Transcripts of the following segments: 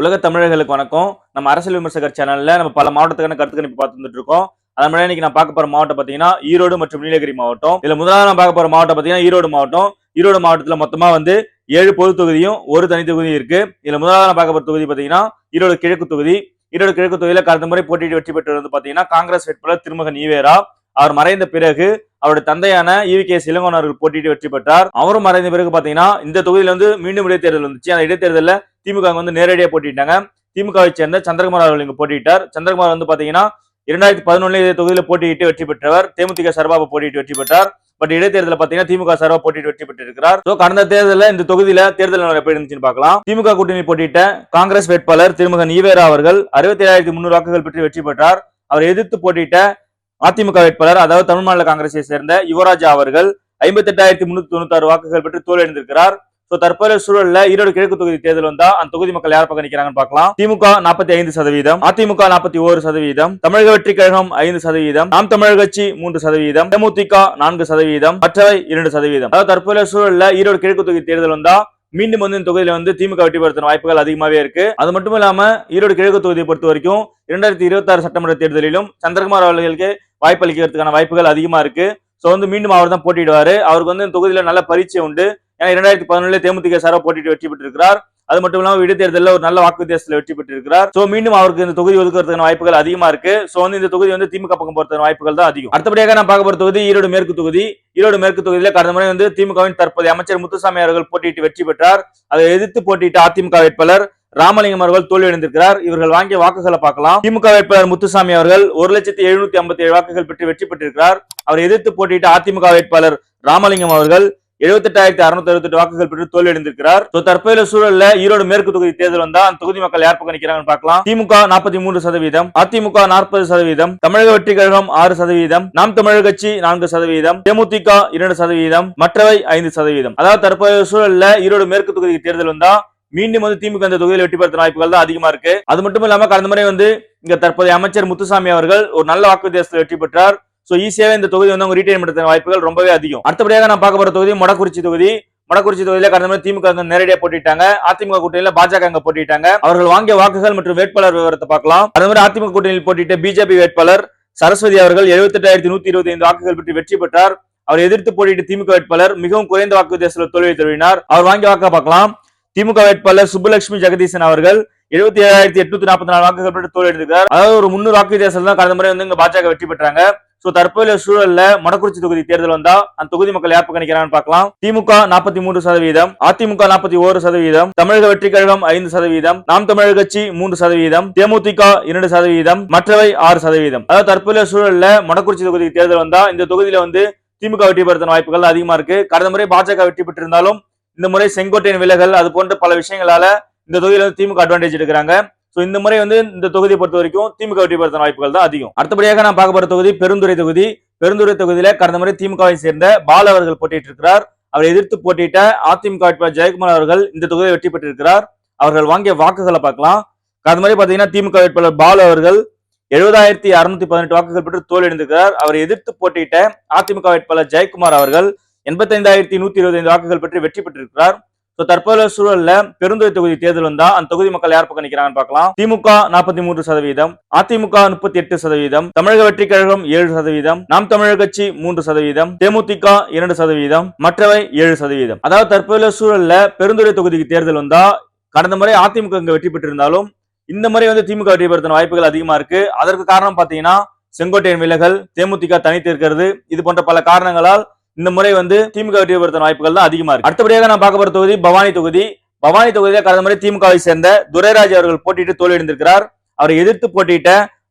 உலக தமிழர்களுக்கு வணக்கம். நம்ம அரசியல் விமர்சகர் சேனல்ல நம்ம பல மாவட்டத்துக்கான கருத்து கணிப்பு பார்த்து இருக்கோம். அதன் முன்னாடி இன்னைக்கு நான் பார்க்க போற மாவட்டம் பாத்தீங்கன்னா ஈரோடு மற்றும் நீலகிரி மாவட்டம். இதுல முதலாவது நான் பார்க்க போற மாவட்டம் பாத்தீங்கன்னா ஈரோடு மாவட்டம். ஈரோடு மாவட்டத்துல மொத்தமா வந்து ஏழு பொது தொகுதியும் ஒரு தனி தொகுதியும் இருக்கு. இதுல முதலாவது நான் பார்க்க போற தொகுதி பாத்தீங்கன்னா ஈரோடு கிழக்கு தொகுதி. ஈரோடு கிழக்கு தொகுதியில கடந்த முறை போட்டியிட்டு வெற்றி பெற்றது வந்து பாத்தீங்கன்னா காங்கிரஸ் வேட்பாளர் திருமகன் ஈவேரா. அவர் மறைந்த பிறகு அவருடைய தந்தையான ஈவி கே இளங்கோன் அவர்கள் போட்டியிட்டு வெற்றி பெற்றார். அவரும் மறைந்த பிறகு பாத்தீங்கன்னா இந்த தொகுதியில வந்து மீண்டும் இடைத்தேர்தல் வந்துச்சு. அந்த இடைத்தேர்தலில் திமுக வந்து நேரடியாக போட்டிட்டாங்க திமுகவை சேர்ந்த சந்திரகுமார் அவர்கள் இங்கு போட்டியிட்டார். சந்திரகுமார் வந்து பாத்தீங்கன்னா இரண்டாயிரத்தி பதினொன்னு இதே தொகுதியில போட்டியிட்டு வெற்றி பெற்றவர். தேமுதிக சார்பாக போட்டியிட்டு வெற்றி பெற்றார். பட் இடைத்தேர்தலில் பாத்தீங்கன்னா திமுக சார்பாக போட்டியிட்டு வெற்றி பெற்றிருக்கிறார். கடந்த தேர்தலில் இந்த தொகுதியில தேர்தல் நிலவரம் எப்படி இருந்துச்சுன்னு பார்க்கலாம். திமுக கூட்டணி போட்டியிட்ட காங்கிரஸ் வேட்பாளர் திருமகன் ஈவேரா அவர்கள் அறுபத்தி ஏழாயிரத்தி முன்னூறு வாக்குகள் பெற்று வெற்றி பெற்றார். அவர் எதிர்த்து போட்டியிட்ட அதிமுக வேட்பாளர் அதாவது தமிழ் மாநில காங்கிரஸை சேர்ந்த யுவராஜா அவர்கள் ஐம்பத்தி எட்டாயிரத்தி முன்னூத்தி தொண்ணூத்தி ஆறு வாக்குகள் பெற்று தோல்வியடைந்திருக்கிறார். சோ தற்போதைய சூழல்ல ஈரோடு கிழக்கு தொகுதி தேர்தல் வந்தா அந்த தொகுதி மக்கள் யார் பக்கம் நிக்கிறாங்கன்னு பார்க்கலாம். திமுக நாற்பத்தி ஐந்து சதவீதம் அதிமுக நாற்பத்தி ஒரு சதவீதம் தமிழக வெற்றி கழகம் ஐந்து சதவீதம் நாம் தமிழர் கட்சி மூன்று சதவீதம் தேமுதிக நான்கு சதவீதம் மற்றவை இரண்டு சதவீதம். அதாவது தற்போதைய சூழல்ல ஈரோடு கிழக்கு தொகுதி தேர்தல் வந்தா மீண்டும் வந்து இந்த தொகுதியில வந்து திமுக வெற்றி பெறுத்தின வாய்ப்புகள் அதிகமாவே இருக்கு. அது மட்டும் இல்லாம ஈரோடு கிழக்கு தொகுதியை பொறுத்த வரைக்கும் இரண்டாயிரத்தி இருபத்தி ஆறு சட்டமன்ற தேர்தலிலும் சந்திரகுமார் அவர்களுக்கு வாய்ப்பளிக்கிறதுக்கான வாய்ப்புகள் அதிகமா இருக்கு. சோ வந்து மீண்டும் அவர் தான் போட்டிடுவாரு அவருக்கு வந்து இந்த தொகுதியில நல்ல பரீட்சை உண்டு. ஏன்னா இரண்டாயிரத்தி பதினொன்னுல தேமுதிக சாரா போட்டிட்டு வெற்றி பெற்றிருக்கிறார். அது மட்டும் இல்லாமல் இடைத்தேர்தலில் ஒரு நல்ல வாக்கு வித்தியாசத்தில் வெற்றி பெற்றிருக்கிறார். சோ மீண்டும் அவருக்கு இந்த தொகுதி ஒதுக்குறதுக்கான வாய்ப்புகள் அதிகமா இருக்கு. சோ வந்து இந்த தொகுதி வந்து திமுக பக்கம் போறதுக்கான வாய்ப்புகள் தான் அதிகம். அடுத்தபடியாக நான் பார்க்க போற தொகுதி ஈரோடு மேற்கு தொகுதி. ஈரோடு மேற்கு தொகுதியில் கடந்த முறை வந்து திமுகவின் தற்போதைய அமைச்சர் முத்துசாமி அவர்கள் போட்டியிட்டு வெற்றி பெற்றார். அதை எதிர்த்து போட்டியிட்ட அதிமுக வேட்பாளர் ராமலிங்கம் அவர்கள் தோல்வியடைந்திருக்கிறார் இவர்கள் வாங்கிய வாக்குகளை பார்க்கலாம். திமுக வேட்பாளர் முத்துசாமி அவர்கள் ஒரு லட்சத்தி எழுநூத்தி ஐம்பத்தி ஏழு வாக்குகள் பெற்று வெற்றி பெற்றிருக்கிறார். அவர் எதிர்த்து போட்டியிட்ட அதிமுக வேட்பாளர் ராமலிங்கம் அவர்கள் எழுபத்தெட்டாயிரத்தி அறுநூத்தி அறுபத்தெட்டு வாக்குகள் பெற்று தோல்வியடைந்திருக்கிறார். So, தற்போதைய சூழல்ல ஈரோடு மேற்கு தொகுதி தேர்தல் வந்தா அந்த தொகுதி மக்கள் யார் பக்கம் நிற்கிறாங்கன்னு பார்க்கலாம். திமுக நாற்பத்தி மூன்று சதவீதம் அதிமுக நாற்பது சதவீதம் தமிழக வெற்றி கழகம் ஆறு சதவீதம் நாம் தமிழர் கட்சி நான்கு சதவீதம் தேமுதிக இரண்டு சதவீதம் மற்றவை ஐந்து சதவீதம். அதாவது தற்போதைய சூழல்ல ஈரோடு மேற்கு தொகுதி தேர்தல் வந்தா மீண்டும் வந்து திமுக இந்த தொகுதியில் வெற்றி பெறுத்த வாய்ப்புகள் தான் அதிகமா இருக்கு. அது மட்டும் இல்லாம கடந்த முறை வந்து இங்க தற்போதைய அமைச்சர் முத்துசாமி அவர்கள் ஒரு நல்ல வாக்கு வித்தியாசத்தில் வெற்றி பெற்றார். சோ ஈஸியாவே இந்த தொகுதி வந்து அவங்க ரீட்டைன் வாய்ப்புகள் ரொம்பவே அதிகம். அடுத்தபடியாக நான் பார்க்க போற தொகுதி மொடக்குறிச்சி தொகுதி. மடக்குறிச்சி தொகுதியில கடந்த முறை திமுக வந்து நேரடியாக போட்டிட்டாங்க அதிமுக கூட்டணியில பாஜக அங்க போட்டிட்டாங்க அவர்கள் வாங்கிய வாக்குகள் மற்றும் வேட்பாளர் விவரத்தை பார்க்கலாம். கடந்த முறை அதிமுக கூட்டணியில் போட்டிட்ட பிஜேபி வேட்பாளர் சரஸ்வதி அவர்கள் எழுபத்தெட்டாயிரத்தி நூத்தி இருபத்தி ஐந்து வாக்குகள் பெற்று வெற்றி பெற்றார். அவர் எதிர்த்து போட்டிட்டு திமுக வேட்பாளர் மிகவும் குறைந்த வாக்கு வித்தியாசத்தில் தோல்வியை தழுவினார். அவர் வாங்கிய வாக்க பார்க்கலாம். திமுக வேட்பாளர் சுப்புலட்சுமி ஜெகதீசன் அவர்கள் எழுபத்தி ஏழாயிரத்தி எட்நூத்தி நாற்பத்தி நாலு வாக்குகள் பெற்று தோல்வி அடைந்திருக்கார் அதாவது ஒரு முன்னூறு வாக்கு வித்தியாசத்தில் தான் கடந்த முறை வந்து இங்க பாஜக வெற்றி பெற்றாங்க. சோ தற்போதைய சூழல்ல மொடக்குறிச்சி தொகுதி தேர்தல் வந்தா அந்த தொகுதி மக்கள் யார் பக்கம் நிக்கிறாங்கன்னு பார்க்கலாம். திமுக நாற்பத்தி மூன்று சதவீதம் அதிமுக நாற்பத்தி ஓரு சதவீதம் தமிழக வெற்றி கழகம் ஐந்து சதவீதம் நாம் தமிழர் கட்சி மூன்று சதவீதம் தேமுதிக இரண்டு சதவீதம் மற்றவை ஆறு சதவீதம். அதாவது தற்போதைய சூழல்ல மொடக்குறிச்சி தொகுதி தேர்தல் வந்தா இந்த தொகுதியில வந்து திமுக வெற்றி பெறுத்த வாய்ப்புகள் அதிகமா இருக்கு. கடந்த முறை பாஜக வெற்றி பெற்றிருந்தாலும் இந்த முறை செங்கோட்டையின் விலகல் அது போன்ற பல விஷயங்களால இந்த தொகுதியில வந்து திமுக அட்வான்டேஜ் எடுக்கிறாங்க. ஸோ இந்த முறை வந்து இந்த தொகுதியை பொறுத்த வரைக்கும் திமுக வெற்றி பெறுத்த வாய்ப்புகள் தான் அதிகம். அடுத்தபடியாக நான் பார்க்க போற தொகுதி பெருந்துறை தொகுதி. பெருந்துறை தொகுதியில கடந்த முறை திமுகவை சேர்ந்த பால அவர்கள் போட்டியிட்டு இருக்கிறார் அவரை எதிர்த்து போட்டியிட்ட அதிமுக வேட்பாளர் ஜெயக்குமார் அவர்கள் இந்த தொகுதியை வெற்றி பெற்றிருக்கிறார். அவர்கள் வாங்கிய வாக்குகளை பார்க்கலாம். கடந்த முறை பாத்தீங்கன்னா திமுக வேட்பாளர் பால அவர்கள் எழுபதாயிரத்தி அறுநூத்தி பதினெட்டு வாக்குகள் பெற்று தோல்வியடைந்திருக்கிறார். அவரை எதிர்த்து போட்டியிட்ட அதிமுக வேட்பாளர் ஜெயக்குமார் அவர்கள் எண்பத்தைந்தாயிரத்தி நூத்தி இருபத்தி ஐந்து வாக்குகள் பெற்று வெற்றி பெற்றிருக்கிறார். ஸோ தற்போதைய சூழல்ல பெருந்துறை தொகுதி தேர்தல் வந்தா அந்த தொகுதி மக்கள் யார் பக்கம் நிற்கிறாங்கன்னு பார்க்கலாம். திமுக நாற்பத்தி மூன்று சதவீதம் அதிமுக முப்பத்தி எட்டு சதவீதம் தமிழக வெற்றி கழகம் ஏழு சதவீதம் நாம் தமிழர் கட்சி மூன்று சதவீதம் தேமுதிக இரண்டு சதவீதம் மற்றவை ஏழு சதவீதம். அதாவது தற்போதைய சூழல்ல பெருந்துறை தொகுதிக்கு தேர்தல் வந்தா கடந்த முறை அதிமுக இங்க வெற்றி பெற்றிருந்தாலும் இந்த முறை வந்து திமுக வெற்றி பெறுத்த வாய்ப்புகள் அதிகமா இருக்கு. அதற்கு காரணம் பாத்தீங்கன்னா செங்கோட்டையின் விலகல் தேமுதிக தனித்து இருக்கிறது. இது போன்ற பல காரணங்களால் இந்த முறை வந்து திமுக வெற்றி பெறுத்த வாய்ப்புகள் தான் அதிகமா இருக்கு. அடுத்தபடியாக நான் பார்க்க போற தொகுதி பவானி தொகுதி. பவானி தொகுதியில கடந்த முறை திமுகவை சேர்ந்த துரைராஜ் அவர்கள் போட்டியிட்டு தோல்வியடைந்திருக்கிறார். அவரை எதிர்த்து போட்டியிட்ட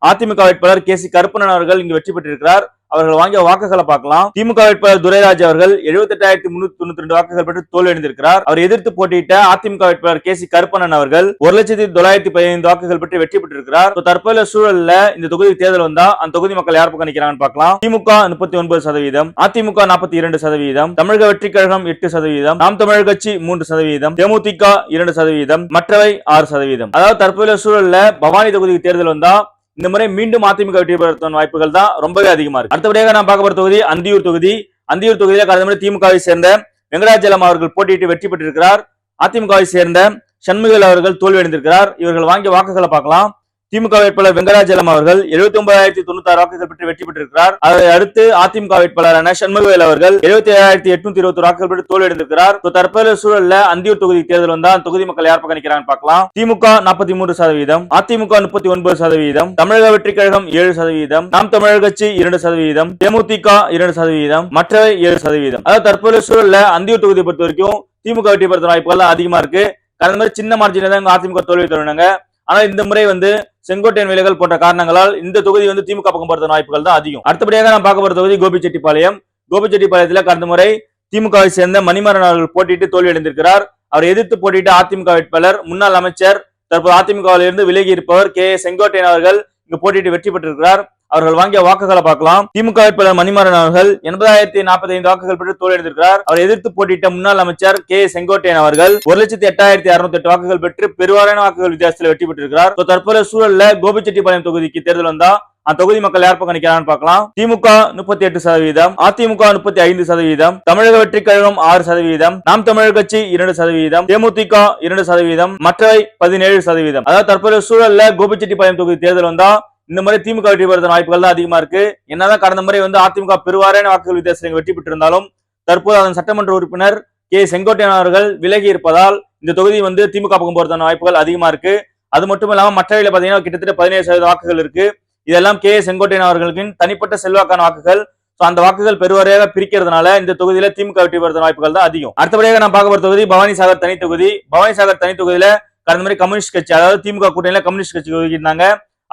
அதிமுக வேட்பாளர் கே சி கருப்பணன் அவர்கள் இங்கு வெற்றி பெற்றிருக்கிறார். அவர்கள் வாங்கிய வாக்குகளை பார்க்கலாம். திமுக வேட்பாளர் துரைராஜ் அவர்கள் எழுபத்தெட்டாயிரத்தி முன்னூத்தி தொண்ணூத்தி ரெண்டு வாக்குகள் பெற்று தோல்வியடைந்திருக்கிறார் அவர் எதிர்த்து போட்டியிட்ட அதிமுக வேட்பாளர் கே சி கருப்பணன் அவர்கள் ஒரு லட்சத்தி தொள்ளாயிரத்தி பதினைந்து வாக்குகள் பெற்று வெற்றி பெற்றிருக்கிறார். So, தற்போதைய சூழல்ல இந்த தொகுதி தேர்தல் வந்தா அந்த தொகுதி மக்கள் யார் பக்கம் நிக்கிறாங்கன்னு பார்க்கலாம். திமுக முப்பத்தி ஒன்பது சதவீதம் அதிமுக நாற்பத்தி இரண்டு சதவீதம் தமிழக வெற்றி கழகம் எட்டு சதவீதம் நாம் தமிழர் கட்சி மூன்று சதவீதம் தேமுதிக இரண்டு சதவீதம் மற்றவை ஆறு சதவீதம். அதாவது தற்போதைய சூழல்ல பவானி தொகுதிக்கு தேர்தல் வந்தா இந்த முறை மீண்டும் அதிமுக வெற்றி பெறும் வாய்ப்புகள் தான் ரொம்பவே அதிகமா இருக்கு. அடுத்தபடியாக நான் பார்க்க போற தொகுதி அந்தியூர் தொகுதி. அந்தியூர் தொகுதியில கடந்த முறை திமுகவை சேர்ந்த வெங்கடாச்சலம் அவர்கள் போட்டியிட்டு வெற்றி பெற்றிருக்கிறார். அதிமுகவை சேர்ந்த சண்முகல் அவர்கள் தோல்வியடைந்திருக்கிறார். இவர்கள் வாங்கிய வாக்குகளை பார்க்கலாம். திமுக வேட்பாளர் வெங்கடாஜலம் அவர்கள் எழுபத்தி ஒன்பதாயிரத்தி தொண்ணூத்தி ஆறு வாக்குகள் பெற்று வெற்றி பெற்றிருக்கிறார். அதை அடுத்து அதிமுக வேட்பாளரான சண்முகவேல் அவர்கள் எழுபத்தி ஏழாயிரத்தி எட்நூத்தி இருபத்தி வாக்குகள் பெற்று தோல்வியடைந்திருக்கிறார். தற்போதைய சூழல்ல அந்தியூர் தொகுதி தேர்தல் வந்தா தொகுதி மக்கள் யார் பக்கம் பார்க்கலாம். திமுக நாற்பத்தி மூன்று சதவீதம் அதிமுக முப்பத்தி ஒன்பது சதவீதம் தமிழக வெற்றி கழகம் ஏழு சதவீதம் நாம் தமிழர் கட்சி இரண்டு சதவீதம் தேமுதிக இரண்டு சதவீதம் மற்றவை ஏழு சதவீதம். அதாவது தற்போதைய சூழல்ல அந்தியூர் தொகுதியை பொறுத்த வரைக்கும் திமுக வெற்றி பெறுற வாய்ப்புகள் அதிகமா இருக்கு. கடந்த மாதிரி சின்ன மார்ஜினில் தான் அதிமுக தோல்வி தருவாங்க ஆனா இந்த முறை வந்து செங்கோட்டையன் விலைகள் போன்ற காரணங்களால் இந்த தொகுதி வந்து திமுக பக்கம் போறது வாய்ப்புகள் தான் அதிகம். அடுத்தபடியாக நான் பார்க்க போற தொகுதி கோபிச்செட்டிப்பாளையம். கோபிச்செட்டிப்பாளையத்தில் கடந்த முறை திமுகவை சேர்ந்த மணிமரன் அவர்கள் போட்டியிட்டு தோல்வியடைந்திருக்கிறார் அவர் அவரை எதிர்த்து போட்டிட்டு அதிமுக வேட்பாளர் முன்னாள் அமைச்சர் தற்போது அதிமுகவிலிருந்து விலகி இருப்பவர் கே செங்கோட்டையன் அவர்கள் இங்கு போட்டியிட்டு வெற்றி பெற்றிருக்கிறார். அவர்கள் வாங்கிய வாக்குகளை பார்க்கலாம். திமுக வேட்பாளர் மணிமாறன் அவர்கள் எண்பதாயிரத்தி நாற்பத்தி ஐந்து வாக்குகள் பெற்று தோல்வியடைந்திருக்கிறார். அவர் அவரை எதிர்த்து போட்டியிட்ட முன்னாள் அமைச்சர் கே செங்கோட்டையன் அவர்கள் ஒரு லட்சத்தி எட்டாயிரத்தி அறுநூத்தி எட்டு வாக்குகள் பெற்று பெருவாரியான வாக்குகள் வித்தியாசத்தில் வெற்றி பெற்றிருக்கிறார். தற்போதைய சூழல்ல கோபிச்செட்டிப்பாளையம் தொகுதிக்கு தேர்தல் வந்தா அந்த தொகுதி மக்கள் யார் பக்கம் நிக்கிறான்னு பார்க்கலாம். திமுக முப்பத்தி எட்டு சதவீதம் அதிமுக முப்பத்தி ஐந்து சதவீதம் தமிழக வெற்றி கழகம் ஆறு சதவீதம் நாம் தமிழர் கட்சி இரண்டு சதவீதம் தேமுதிக இரண்டு சதவீதம் மற்றவை பதினேழு சதவீதம். அதாவது தற்போதைய சூழல்ல கோபிச்செட்டிப்பாளையம் தொகுதி தேர்தல் வந்தா இந்த முறை திமுக வெற்றி பெறுவதன் வாய்ப்புகள் தான் அதிகமா இருக்கு. என்னதான் கடந்த முறை வந்து அதிமுக பெருவாரியான வாக்குகள் வித்தியாசத்தில் வெற்றி பெற்றிருந்தாலும் தற்போது அதன் சட்டமன்ற உறுப்பினர் கே செங்கோட்டையன் அவர்கள் விலகி இருப்பதால் இந்த தொகுதி வந்து திமுக பக்கம் போறதான வாய்ப்புகள் அதிகமா இருக்கு. அது மட்டும் இல்லாம மற்றவையில பாத்தீங்கன்னா கிட்டத்தட்ட பதினேழு சதவீத வாக்குகள் இருக்கு. இதெல்லாம் கே செங்கோட்டையன் அவர்களுக்கு தனிப்பட்ட செல்வாக்கான வாக்குகள். சோ அந்த வாக்குகள் பெருவாரியாக பிரிக்கிறதுனால இந்த தொகுதியில திமுக வெற்றி பெறுவதன் வாய்ப்புகள் தான் அதிகம். அடுத்தபடியாக நான் பார்க்க போற தொகுதி பவானி சாகர் தனி தொகுதி. பவானி சாகர் தனி தொகுதியில கடந்த மாதிரி கம்யூனிஸ்ட் கட்சி அதாவது திமுக கூட்டணியில கம்யூனிஸ்ட் கட்சி ஒதுக்கியிருந்தாங்க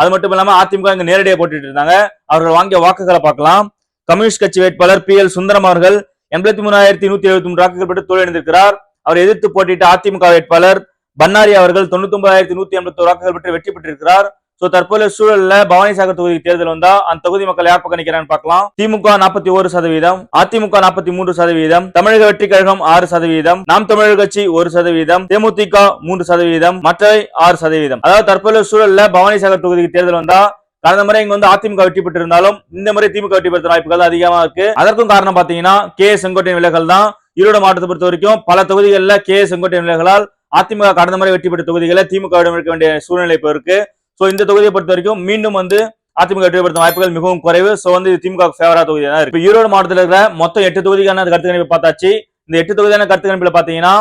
அது மட்டும் இல்லாம அதிமுக இங்க நேரடியாக போட்டுட்டு இருந்தாங்க. அவர்கள் வாங்கிய வாக்குகளை பார்க்கலாம். கம்யூனிஸ்ட் கட்சி வேட்பாளர் பி எல் சுந்தரம் அவர்கள் எண்பத்தி மூணாயிரத்தி நூத்தி எழுபத்தி மூணு வாக்குகள் பெற்று தோல்வியடைந்திருக்கிறார். அவர் எதிர்த்து போட்டிட்டு அதிமுக வேட்பாளர் பன்னாரி அவர்கள் தொண்ணூத்தி ஒன்பதாயிரத்தி நூத்தி எண்பத்தி வாக்குகள் பெற்று வெற்றி பெற்றிருக்கிறார். சோ தற்போதைய சூழல்ல பவானி சாகர் தொகுதி தேர்தல் வந்தா அந்த தொகுதி மக்கள் யார் பக்கம் நிக்கிறான்னு பார்க்கலாம். திமுக நாற்பத்தி ஒரு சதவீதம் அதிமுக நாற்பத்தி மூன்று சதவீதம் தமிழக வெற்றி கழகம் ஆறு சதவீதம் நாம் தமிழர் கட்சி ஒரு சதவீதம் தேமுதிக மூன்று சதவீதம் மற்றவை ஆறு சதவீதம். அதாவது தற்போதைய சூழல்ல பவானி சாகர் தொகுதிக்கு தேர்தல் வந்தா கடந்த முறை இங்க வந்து அதிமுக வெற்றி பெற்றிருந்தாலும் இந்த முறை திமுக வெற்றி பெற்ற வாய்ப்புகள் அதிகமா இருக்கு. அதற்கும் காரணம் பாத்தீங்கன்னா கே செங்கோட்டையன் விலகல் தான். ஈரோடு மாவட்டத்தை பொறுத்த வரைக்கும் பல தொகுதிகளில் கே செங்கோட்டையன் விலகலால் அதிமுக கடந்த முறை வெற்றி பெற்ற தொகுதிகளை திமுக விடம் இருக்க வேண்டிய சூழ்நிலை இப்போ இருக்கு. சோ இந்த தொகுதியை பொறுத்த வரைக்கும் மீண்டும் வந்து அதிமுக வெற்றி வாய்ப்புகள் மிகவும் குறைவு. சோ வந்து இது திமுக ஃபேவரா தொகுதி தான் இருக்கு. ஈரோடு மாவட்டத்தில் இருக்கிற மொத்தம் எட்டு தொகுதிக்கான கருத்து கணிப்பு பார்த்தாச்சு. இந்த எட்டு தொகுதியான கருத்து கணிப்புல பாத்தீங்கன்னா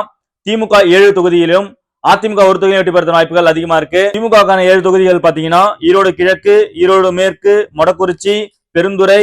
திமுக ஏழு தொகுதியிலும் அதிமுக ஒரு தொகுதியை வெற்றி பெறும் வாய்ப்புகள் அதிகமா இருக்கு. திமுகக்கான ஏழு தொகுதிகள் பாத்தீங்கன்னா ஈரோடு கிழக்கு ஈரோடு மேற்கு மொடக்குறிச்சி பெருந்துறை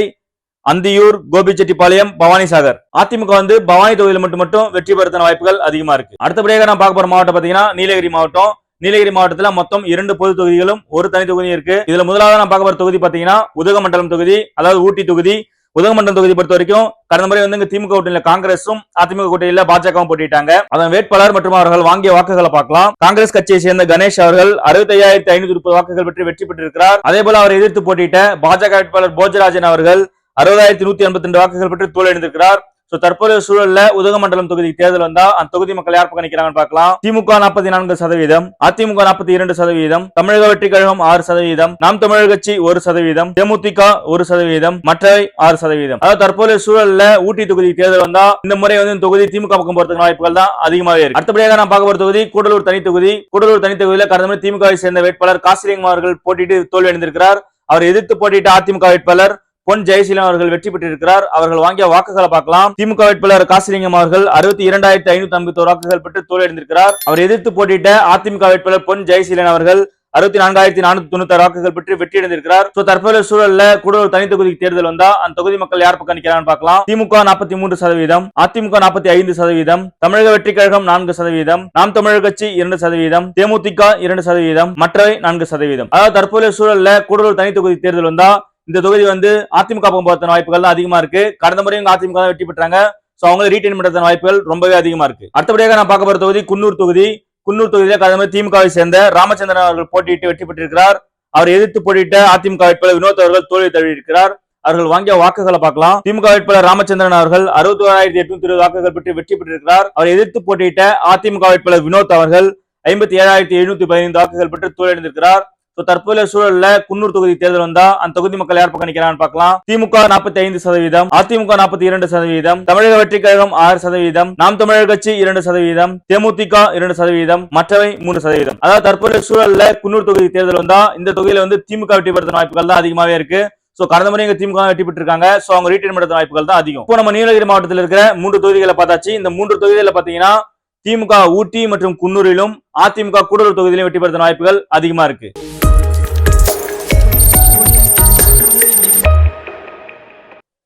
அந்தியூர் கோபிச்செட்டிப்பாளையம் பவானிசாகர். அதிமுக வந்து பவானி தொகுதியில் மட்டும் மட்டும் வெற்றி பெறுத்த வாய்ப்புகள் அதிகமா இருக்கு. அடுத்தபடியாக நான் பார்க்க போற மாவட்டம் பாத்தீங்கன்னா நீலகிரி மாவட்டம். நீலகிரி மாவட்டத்தில் மொத்தம் இரண்டு பொது தொகுதிகளும் ஒரு தனி தொகுதியும் இருக்கு. இதுல முதலாவது நான் பார்க்க போற தொகுதி பாத்தீங்கன்னா உதகமண்டலம் தொகுதி அதாவது ஊட்டி தொகுதி. உதகமண்டலம் தொகுதி பொறுத்த வரைக்கும் கடந்த முறை வந்து இங்க திமுக கூட்டணியில காங்கிரஸும் அதிமுக கூட்டணியில பாஜகவும் போட்டிட்டாங்க அதன் வேட்பாளர் மற்றும் அவர்கள் வாங்கிய வாக்குகளை பார்க்கலாம். காங்கிரஸ் கட்சியை சேர்ந்த கணேஷ் அவர்கள் அறுபத்தி ஐயாயிரத்தி ஐநூத்தி முப்பது வாக்குகள் பெற்று வெற்றி பெற்றிருக்கிறார். அதே போல அவர் எதிர்த்து போட்டியிட்ட பாஜக வேட்பாளர் போஜராஜன் அவர்கள் அறுபதாயிரத்தி நூத்தி எண்பத்தி ரெண்டு வாக்குகள் பெற்று தோல் அடைந்திருக்கிறார் சோ தற்போதைய சூழல்ல உதகமண்டலம் தொகுதி தேர்தல் வந்தா அந்த தொகுதி மக்கள் யார் பக்கம் நிக்கிறாங்கன்னு பார்க்கலாம். திமுக நாற்பத்தி நான்கு சதவீதம் அதிமுக நாற்பத்தி இரண்டு சதவீதம் தமிழக வெற்றி கழகம் ஆறு சதவீதம் நாம் தமிழர் கட்சி ஒரு சதவீதம் தேமுதிக ஒரு சதவீதம் மற்றவை ஆறு சதவீதம். அதாவது தற்போதைய சூழல்ல ஊட்டி தொகுதி தேர்தல் வந்தா இந்த முறை வந்து தொகுதி திமுக பக்கம் போறதுக்கு வாய்ப்புகள் தான் அதிகமாவே இருக்கு. அடுத்தபடியாக நான் பார்க்க போற தொகுதி கூடலூர் தனி தொகுதி. கூடலூர் தனி தொகுதியில கடந்த முறை திமுகவை சேர்ந்த வேட்பாளர் காசிலிங்கம் அவர்கள் போட்டியிட்டு தோல்வி அடைந்திருக்கிறார் அவர் எதிர்த்து போட்டிட்டு அதிமுக வேட்பாளர் பொன் ஜெயசீலன் அவர்கள் வெற்றி பெற்றிருக்கிறார். அவர்கள் வாங்கிய வாக்குகளை பார்க்கலாம். திமுக வேட்பாளர் காசிலிங்கம் அவர்கள் அறுபத்தி இரண்டாயிரத்தி ஐநூத்தி ஐம்பத்தி வாக்குகள் பெற்று தோல்வியடைந்திருக்கிறார். அவர் எதிர்த்து போட்டியிட்ட அதிமுக வேட்பாளர் பொன் ஜெயசீலன் அவர்கள் அறுபத்தி நான்காயிரத்தி நானூத்தி தொண்ணூத்தி ஆறு வாக்குகள் பெற்று வெற்றி அடைந்திருக்கிறார். சோ தற்போதைய சூழல்ல கூடலூர் தனி தொகுதிக்கு தேர்தல் வந்தா அந்த தொகுதி மக்கள் யார் பக்கம் நிக்கிறான்னு பார்க்கலாம். திமுக நாற்பத்தி மூன்று சதவீதம் அதிமுக நாற்பத்தி ஐந்து சதவீதம் தமிழக வெற்றி கழகம் நான்கு சதவீதம் நாம் தமிழர் கட்சி இரண்டு சதவீதம் தேமுதிக இரண்டு சதவீதம் மற்றவை நான்கு சதவீதம். அதாவது தற்போதைய சூழல்ல கூடலூர் தனி தொகுதி தேர்தல் வந்தா இந்த தொகுதி வந்து அதிமுக பக்கம் போறதுன வாய்ப்புகள் தான் அதிகமா இருக்கு. கடந்த முறையும் அதிமுக தான் வெற்றி பெற்றாங்க. சோ அவங்க ரீட்டைன் பண்றதுன வாய்ப்புகள் ரொம்பவே அதிகமா இருக்கு. அடுத்தபடியாக நான் பார்க்க போற தொகுதி குன்னூர் தொகுதி. குன்னூர் தொகுதியில கடந்த திமுகவை சேர்ந்த ராமச்சந்திரன் அவர்கள் போட்டியிட்டு வெற்றி பெற்றிருக்கிறார். அவர் எதிர்த்து போட்டியிட்ட அதிமுக வேட்பாளர் வினோத் அவர்கள் தோல்வி தழுவியிருக்கிறார். அவர்கள் வாங்கிய வாக்குகளை பார்க்கலாம். திமுக வேட்பாளர் ராமச்சந்திரன் அவர்கள் அறுபத்தி ஓராயிரத்தி எட்நூத்தி இருபது வாக்குகள் பெற்று வெற்றி பெற்றிருக்கிறார். அவர் எதிர்த்து போட்டியிட்ட அதிமுக வேட்பாளர் வினோத் அவர்கள் ஐம்பத்தி ஏழாயிரத்தி எழுநூத்தி பதினைந்து வாக்குகள் பெற்று தோல்வியடைந்திருக்கிறார். ஸோ தற்போதைய சூழல்ல குன்னூர் தொகுதி தேர்தல் வந்தா அந்த தொகுதி மக்கள் யார் பக்கம் நிக்கிறான்னு பார்க்கலாம். திமுக நாற்பத்தி ஐந்து சதவீதம் அதிமுக நாற்பத்தி இரண்டு சதவீதம் தமிழக வெற்றி கழகம் ஆறு சதவீதம் நாம் தமிழர் கட்சி இரண்டு சதவீதம் தேமுதிக இரண்டு சதவீதம் மற்றவை மூன்று சதவீதம். அதாவது தற்போதைய சூழல்ல குன்னூர் தொகுதி தேர்தல் வந்தா இந்த தொகுதியில வந்து திமுக வெற்றி பெறுத்த வாய்ப்புகள் தான் அதிகமாவே இருக்கு. சோ கடந்த முறை எங்க திமுக வெட்டி பெற்றிருக்காங்க. சோ அவங்க ரீட்டைன் பண்ற வாய்ப்புகள் தான் அதிகம். இப்போ நம்ம நீலகிரி மாவட்டத்தில் இருக்கிற மூன்று தொகுதிகளை பார்த்தாச்சு. இந்த மூன்று தொகுதிகளை பாத்தீங்கன்னா திமுக ஊட்டி மற்றும் குன்னூரிலும் அதிமுக கூடலூர் தொகுதியிலும் வெற்றி பெறுத்த வாய்ப்புகள் அதிகமா இருக்கு.